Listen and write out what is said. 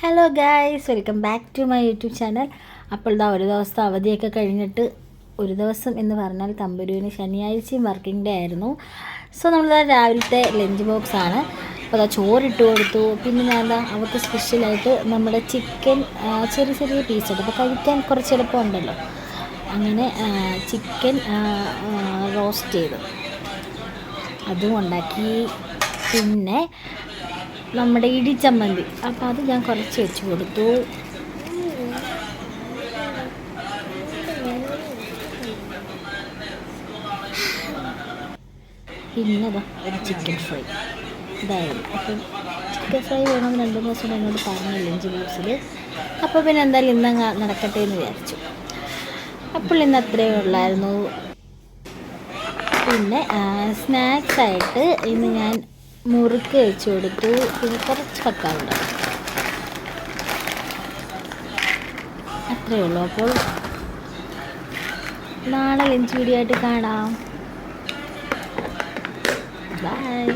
Hello guys welcome back to my YouTube channel അപ്പോൾ ഇതാ ഒരു ദിവസത്തെ അവധിയൊക്കെ കഴിഞ്ഞിട്ട് ഒരു ദിവസം എന്ന് പറഞ്ഞാൽ തമ്പുരുവിന് ശനിയാഴ്ചയും വർക്കിംഗ് ഡേ ആയിരുന്നു. സോ നമ്മൾ രാവിലത്തെ ലഞ്ച് ബോക്സ് ആണ്. അപ്പോൾ അതാ ചോറിട്ട് കൊടുത്തു. പിന്നെ ഞാൻ എന്താ അവർക്ക് സ്പെഷ്യലായിട്ട് നമ്മുടെ ചിക്കൻ ചെറിയ ചെറിയ പീസ് ഉണ്ട്. അപ്പോൾ കഴിക്കാൻ കുറച്ച് എളുപ്പമുണ്ടല്ലോ അങ്ങനെ ചിക്കൻ റോസ്റ്റ് ചെയ്തു. അതും ഉണ്ടാക്കി. പിന്നെ നമ്മുടെ ഇടിച്ചമ്മന്തി അപ്പോൾ അത് ഞാൻ കുറച്ച് വെച്ച് കൊടുത്തു. പിന്നെ ഒരു ചിക്കൻ ഫ്രൈ ഇതായിരുന്നു. അപ്പം ചിക്കൻ ഫ്രൈ വേണമെന്ന് രണ്ട് ദിവസം എന്നോട് പറഞ്ഞില്ല അഞ്ച് ബോക്സിൽ അപ്പോൾ പിന്നെ എന്തായാലും ഇന്നങ്ങ് നടക്കട്ടെ എന്ന് വിചാരിച്ചു. അപ്പോൾ ഇന്ന് അത്രയേ ഉള്ളായിരുന്നു. പിന്നെ സ്നാക്സ് ആയിട്ട് ഇന്ന് ഞാൻ മുറുക്ക് വെച്ച് കൊടുത്തു പിന്നെ കുറച്ച് പക്കാവുണ്ട് അത്രയേ ഉള്ളൂ. അപ്പോൾ നാളെ ലഞ്ച് വീഡിയോ ആയിട്ട് കാണാം. ബൈ